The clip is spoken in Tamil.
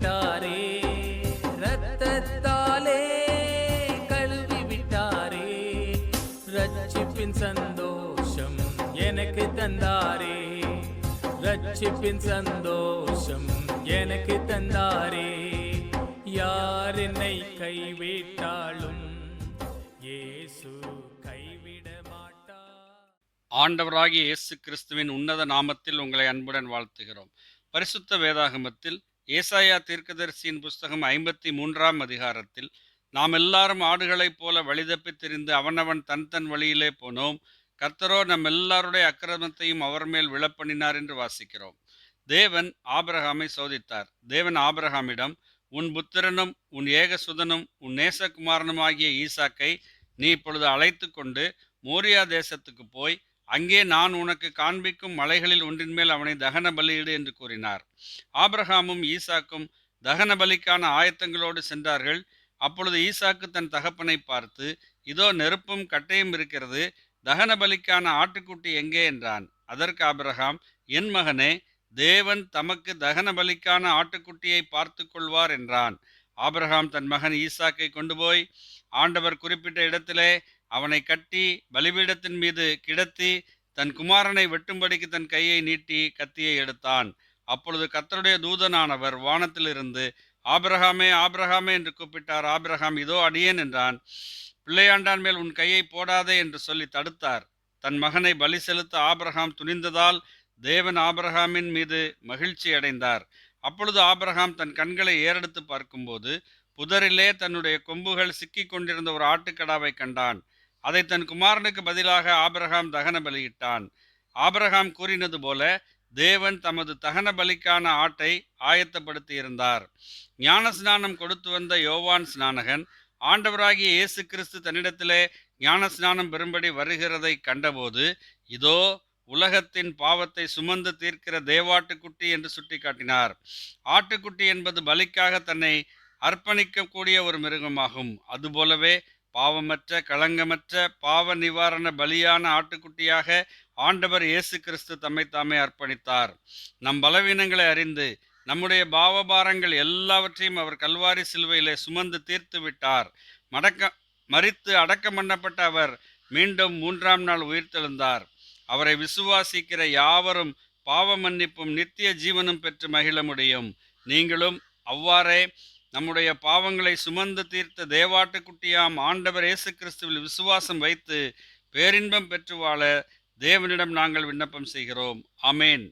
விட்டாரே ரத்தத்தாலே சந்தோஷம் எனக்கு தந்தாரே ரட்சிப்பின் சந்தோஷம் எனக்கு தந்தாரே. யார் என்னை கைவிட்டாலும் கைவிட மாட்டா ஆண்டவராகிய இயேசு கிறிஸ்துவின் உன்னத நாமத்தில் உங்களை அன்புடன் வாழ்த்துகிறோம். பரிசுத்த வேதாகமத்தில் ஏசாயா தீர்க்கதரிசியின் புஸ்தகம் ஐம்பத்தி மூன்றாம் அதிகாரத்தில் நாம் எல்லாரும் ஆடுகளைப் போல வழிதப்பி திரிந்து அவனவன் தன் தன் வழியிலே போனோம். கர்த்தரோ நம் எல்லாருடைய அக்கிரமத்தையும் அவர் மேல் விழப்பண்ணினார் என்று வாசிக்கிறோம். தேவன் ஆபிரகாமை சோதித்தார். தேவன் ஆபிரகாமிடம் உன் புத்திரனும் உன் ஏகசுதனும் உன் நேசகுமாரனும் ஆகிய ஈசாக்கை நீ இப்பொழுது அழைத்து கொண்டு மோரியா தேசத்துக்கு போய் அங்கே நான் உனக்கு காண்பிக்கும் மலைகளில் ஒன்றின் மேல் அவனை தகன பலியிடு என்று கூறினார். ஆபிரகாமும் ஈசாக்கும் தகன பலிக்கான ஆயத்தங்களோடு சென்றார்கள். அப்பொழுது ஈசாக்கு தன் தகப்பனை பார்த்து இதோ நெருப்பும் கட்டையும் இருக்கிறது. தகன பலிக்கான ஆட்டுக்குட்டி எங்கே? என்றான். அதற்கு ஆபிரகாம் என் மகனே தேவன் தமக்கு தகன பலிக்கான ஆட்டுக்குட்டியை பார்த்து கொள்வார் என்றான். ஆபிரகாம் தன் மகன் ஈசாக்கை கொண்டு போய் ஆண்டவர் குறிப்பிட்ட இடத்திலே அவனை கட்டி பலிபீடத்தின் மீது கிடத்தி தன் குமாரனை வெட்டும்படிக்கு தன் கையை நீட்டி கத்தியை எடுத்தான். அப்பொழுது கத்தருடைய தூதனானவர் வானத்திலிருந்து ஆபிரகாமே ஆபிரகாமே என்று கூப்பிட்டார். ஆபிரகாம் இதோ அடியேன் என்றான். பிள்ளையாண்டான் மேல் உன் கையை போடாதே என்று சொல்லி தடுத்தார். தன் மகனை பலி செலுத்த ஆபிரகாம் துணிந்ததால் தேவன் ஆபிரகாமின் மீது மகிழ்ச்சி அடைந்தார் அப்பொழுது ஆபிரகாம் தன் கண்களை ஏறெடுத்து பார்க்கும்போது புதரிலே தன்னுடைய கொம்புகள் சிக்கிக் கொண்டிருந்த ஒரு ஆட்டுக்கடாவை கண்டான். அதை தன் குமாரனுக்கு பதிலாக ஆபிரகாம் தகன பலியிட்டான். ஆபிரகாம் கூறினது போல தேவன் தமது தகன பலிக்கான ஆட்டை ஆயத்தப்படுத்தியிருந்தார். ஞான ஸ்நானம் கொடுத்து வந்த யோவான் ஸ்நானகன் ஆண்டவராகிய இயேசு கிறிஸ்து தன்னிடத்திலே ஞான ஸ்நானம் பெறும்படி வருகிறதை கண்டபோது இதோ உலகத்தின் பாவத்தை சுமந்து தீர்க்கிற தேவாட்டுக்குட்டி என்று சுட்டிக்காட்டினார். ஆட்டுக்குட்டி என்பது பலிக்காக தன்னை அர்ப்பணிக்கக்கூடிய ஒரு மிருகமாகும். அதுபோலவே பாவமற்ற களங்கமற்ற பாவ நிவாரண பலியான ஆட்டுக்குட்டியாக ஆண்டவர் இயேசு கிறிஸ்து தம்மை தாமே அர்ப்பணித்தார். நம் பலவீனங்களை அறிந்து நம்முடைய பாவபாரங்கள் எல்லாவற்றையும் அவர் கல்வாரி சிலுவையிலே சுமந்து தீர்த்து விட்டார். மடக்க மறித்து அடக்கம் பண்ணப்பட்ட அவர் மீண்டும் மூன்றாம் நாள் உயிர்த்தெழுந்தார். அவரை விசுவாசிக்கிற யாவரும் பாவ மன்னிப்பும் நித்திய ஜீவனும் பெற்று மகிழ முடியும். நீங்களும் அவ்வாறே நம்முடைய பாவங்களை சுமந்து தீர்த்த தேவாட்டுக்குட்டியாம் ஆண்டவர் இயேசு கிறிஸ்துவில் விசுவாசம் வைத்து பேரின்பம் பெற்று வாழ தேவனிடம் நாங்கள் விண்ணப்பம் செய்கிறோம். அமேன்